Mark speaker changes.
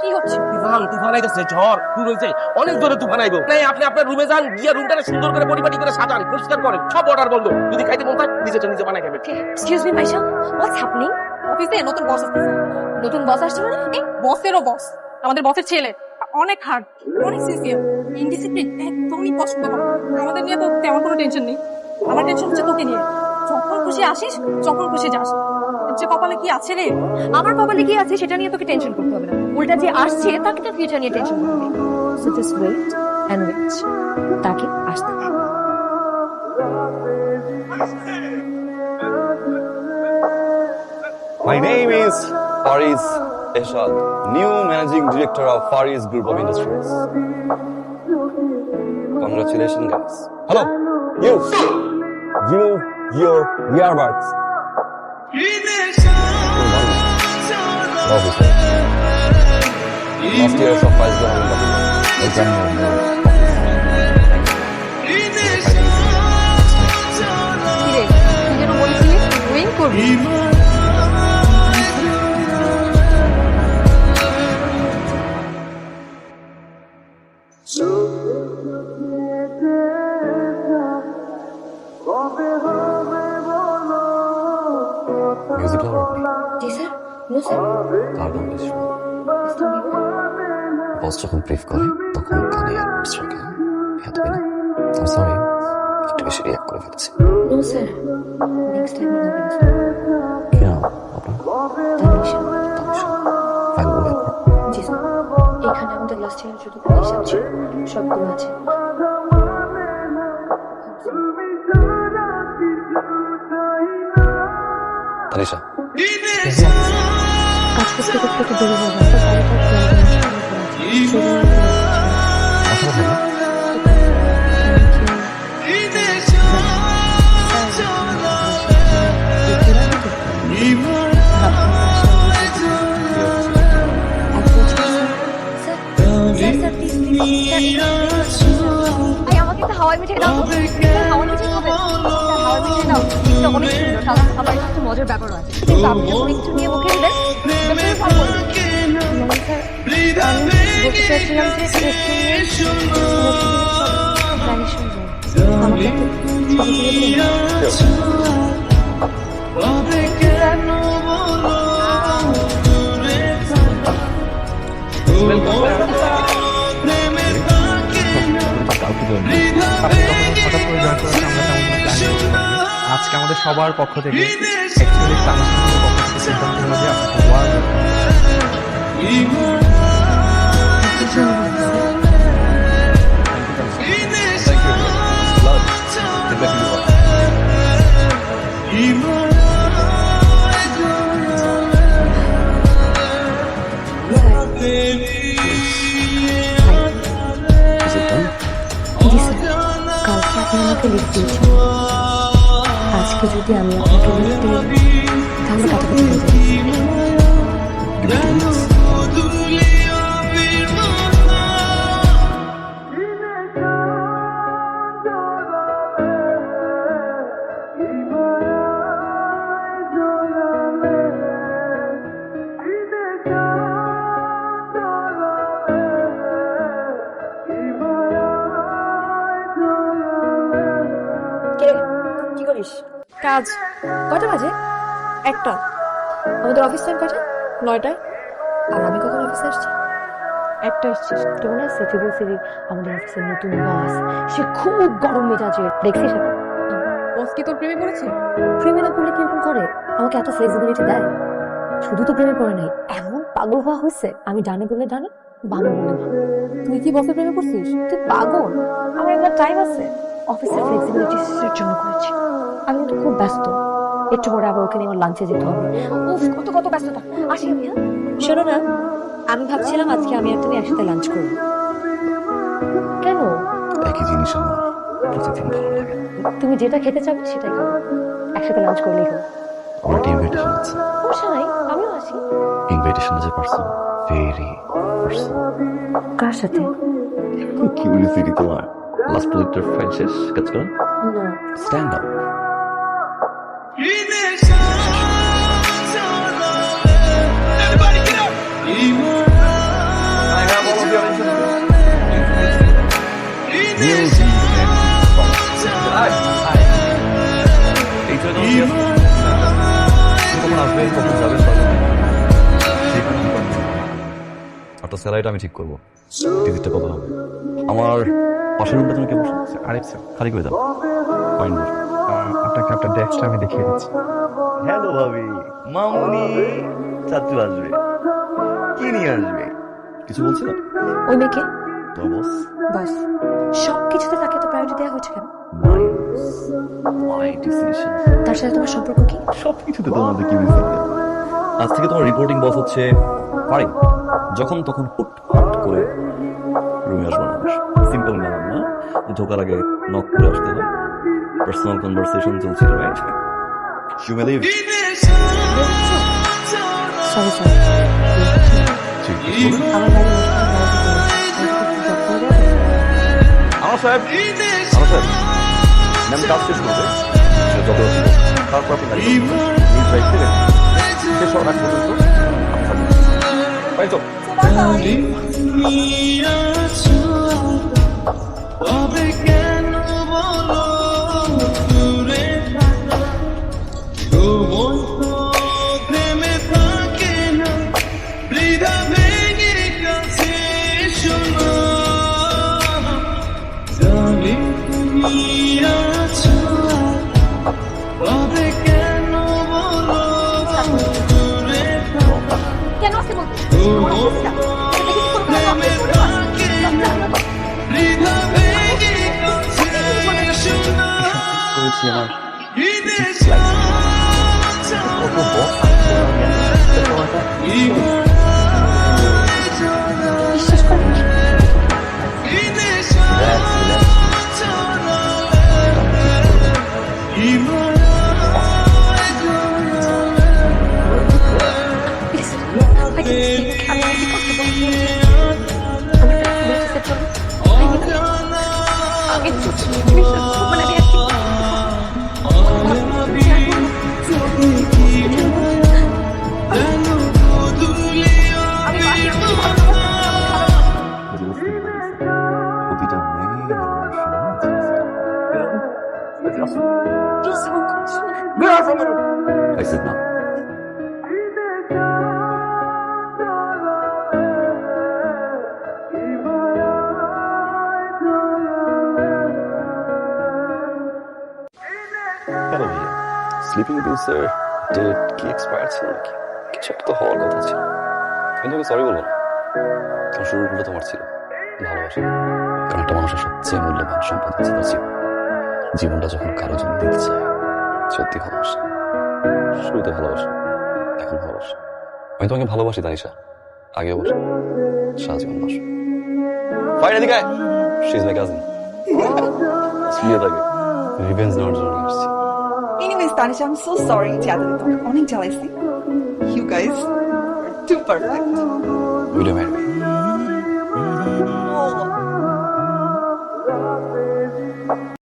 Speaker 1: কি হচ্ছে?
Speaker 2: তুফান তুফান আইতেছে ঝড় শুরু হয়েছে অনেক জোরে তুফান আইবো। নাই আপনি আপনার রুমে যান গিয়ে রুমটাকে সুন্দর করে পরিপাটি করে সাজান পরিষ্কার করেন সব অর্ডার বন্ধ। যদি খাইতে মন চায় নিজেটা নিজে বানাই খাবেন
Speaker 1: excuse me Maisha what's happening অফিসে নতুন বস আসছে। নতুন বস আসছে মানে? এই বসেরও বস আমাদের বসের ছেলে। অনেক হার্ড অনেক সিনসিয়ার ইনডিসিপ্লিন একদমই পছন্দ করে না। আমাদের নিয়ে তো তেমন কোনো টেনশন নেই। আমার টেনশন হচ্ছে তোকে নিয়ে। যখন খুশি আসিস যখন খুশি যাস। যে কপালে কি আছে রে?
Speaker 3: আমার কপালে কি আছে সেটা নিয়ে তোকে টেনশন করতে হবে না। উল্টা যে আসছে তাকে তো ফিউচার নিয়ে tension so just wait and wait তাকে আসতে
Speaker 4: My name is Faris Eshad, new managing director of Faris Group of Industries. Congratulations, guys. Hello, you. Remove your earbuds. Officer. Last year,
Speaker 3: বলেছিলি উইং করবি
Speaker 4: Music lover.
Speaker 3: জি sir no sir
Speaker 4: কার গান বেশি শোনো? বস যখন ব্রিফ করে তখন কানে ইয়ারবাডস রাখে এত না। আমি সরি একটু বেশি রিয়াক্ট করে ফেলেছি।
Speaker 3: No sir next time sir
Speaker 4: কি নাম আপনার?
Speaker 3: তানিশা।
Speaker 4: তানিশা। ফাইল বলে
Speaker 3: জি স্যার এখানে আমাদের লাস্ট ইয়ার যতগুলো হিসাব ছিল সবগুলো আছে।
Speaker 4: তানিশা।
Speaker 3: কাজ করতে করতে একটু দেরি হবে হাওয়াই মিঠাই দাও। হাওয়াই মিঠাই হাওয়াই মিঠাই দাও। অনেক সুন্দর একটু মজার ব্যাপারও আছে। কিন্তু আপনি একটু নিয়ে
Speaker 5: আজকে আমাদের সবার পক্ষ থেকে অ্যাকচুয়ালি থেকে সিদ্ধান্ত হলো যে আপনাকে
Speaker 3: আমাকে লিখ দিয়েছেন আজকে যদি আমি আপনাকে তাহলে কাটাকাটি হয়ে কি
Speaker 1: কাজ।
Speaker 3: কটা বাজে?
Speaker 1: একটা।
Speaker 3: আমাদের অফিস টাইম কটা
Speaker 1: নয়টায়।
Speaker 3: আর আমি কখন অফিসে আসছি?
Speaker 1: একটা এসছিস
Speaker 3: তোর আছে? তুই বলছিলি আমাদের অফিসের নতুন বস সে খুব গরম মেজাজের। দেখছিস
Speaker 1: বস কি তোর প্রেমে পড়েছে?
Speaker 3: প্রেমে না করলে কীরকম করে? আমাকে এত ফ্লেক্সিবিলিটি দেয়? শুধু তো প্রেমে পড়ে নাই। এমন পাগল হওয়া হয়েছে। আমি ডানে বললে ডানে বামে বামে।
Speaker 1: তুই কি বসের প্রেমে পড়ছিস?
Speaker 3: তুই পাগল। আমার একবার টাইম আছে। অফিসের ফ্লেক্সিবিলিটি জন্য করেছি। আমি কিন্তু খুব ব্যস্ত। একটু পরে আবার ওকে নিয়ে আমার লাঞ্চে যেতে হবে। উফ কত কত ব্যস্ততা। আসি আমি হ্যাঁ? শোনো না আমি ভাবছিলাম আজকে আমি আর তুমি একসাথে লাঞ্চ করব। কেন?
Speaker 4: একই জিনিস আমার প্রতিদিন ভালো লাগে।
Speaker 3: তুমি যেটা খেতে চাবে সেটাই খাব একসাথে লাঞ্চ করলেই হোক।
Speaker 4: আমার একটা আছে?
Speaker 3: সমস্যা নাই আমিও আসি।
Speaker 4: ইনভিটেশন যে পার্সন ভেরি পার্সন
Speaker 3: কার সাথে?
Speaker 4: কিউরিসিটি তোমার লাস্ট প্রজেক্টের ফাইল শেষ? কাজ
Speaker 3: না।
Speaker 4: Stand up Como nós vemos, como sabemos, আপনার স্যালারিটা আমি ঠিক করব। টিকিটটা কত হবে? আমার পাশের রুমটা তুমি কে বসে?
Speaker 5: আরিফ স্যার।
Speaker 4: খালি করে দাও বসো।
Speaker 5: আপনাকে আপনার ডেস্কটা আমি দেখিয়ে দিচ্ছি।
Speaker 4: হ্যালো ভাবি মামুনি চাচু আসবে। কি নিয়ে আসবে? কিছু বলছে না
Speaker 6: ওই মেয়েকে?
Speaker 4: তোমার বস।
Speaker 6: বস। সব কিছুতে তাকে তো প্রায়োরিটি দেওয়া হচ্ছে কেন?
Speaker 4: মাই মাই ডিসিশন
Speaker 6: তার সাথে তোমার সম্পর্ক কি?
Speaker 4: সব কিছুতে তোমাদের কি আজ থেকে তোমার রিপোর্টিং বস হচ্ছে পারি যখন তখন হুট হাট করে রুমে আসব না সিম্পল ম্যানার না। ঢোকার আগে নক করে আসতে হয়। পার্সোনাল কনভারসেশন চলছিল right you may leave
Speaker 6: sorry sir আমার
Speaker 4: সাহেব? আমার সাহেব? ম্যাম কাজ শেষ করবে। সে যত আছে, তারপর আপনি শেষ হওয়ার আগ পর্যন্ত। বাড়ি চল।
Speaker 3: কেন আমার
Speaker 4: I said no. হ্যালো ভাইয়া স্লিপিং পিলসের কি কিছু একটা হওয়ার কথা ছিল। আমি সরি বলব কারণ শুরুর ভুলটা তোমার ছিল। ভালোবাসা। কারণ একটা মানুষের সবচেয়ে মূল্যবান সম্পদ হচ্ছে তার জীবন। জীবনটা যখন কারও জন্য দিতে চায় সত্যি ভালোবাসা। শুরুতে ভালোবাসা এখন ভালোবাসা। আমি তোমাকে ভালোবাসি তানিশা। আগে বসে সারা জীবন বাসো ফাইন এদিকে she is my cousin revenge নেওয়ার জন্য
Speaker 7: Anyways, Tanisha, I'm so sorry যে তোমাকে অনেক জ্বালাইছি. Too perfect.
Speaker 4: Widow marry